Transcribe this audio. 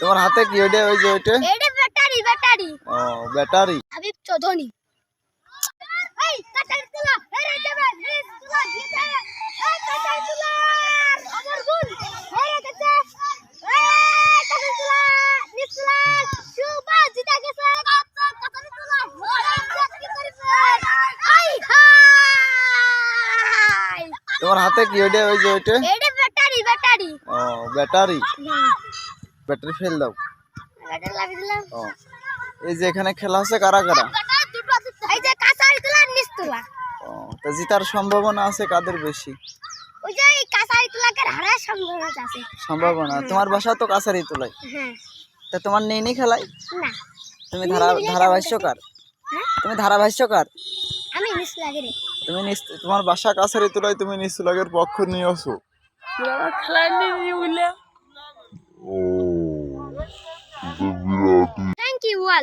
তোমার হাতে কি ওইটা ওই যে ওইটা? এটা ব্যাটারি ব্যাটারি। ও ব্যাটারি। হাবিব চৌধুরী। এই কাটার তুলা এই রে যাবে এই তুলা দিতে এই কাটার তুলা আমার গুণ এই রে কাটা এই কাটার তুলা নিসলা শুভা জিতা গেছে। কাটার তুলা হাই হাই। তোমার হাতে কি ওইটা ওই যে ওইটা? এটা ব্যাটারি ব্যাটারি। ও ব্যাটারি। ব্যাটারি ফেল দাও। ও। এই যে এখানে খেলা আছে কারা কারা? এই যে কাঁচারি তুলা নিচ তুলা। ও তা জিতার সম্ভাবনা আছে কাদের বেশি? ওই যে এই কাঁচারি তুলাকে হারার সম্ভাবনা আছে। সম্ভাবনা। তোমার বাসা তো কাছারি তোলাই হ্যাঁ। তা তোমার নেই নেই খেলাই না। তুমি ধারা ধারাভাষ্যকার? হ্যাঁ? তুমি ধারাভাষ্যকার? আমি তুমি নিস- তোমার বাসা কাছারি তোলাই তুমি নিচুলাগের পক্ষ নিয়ে আসো। নিয়ে বলে Thank you all.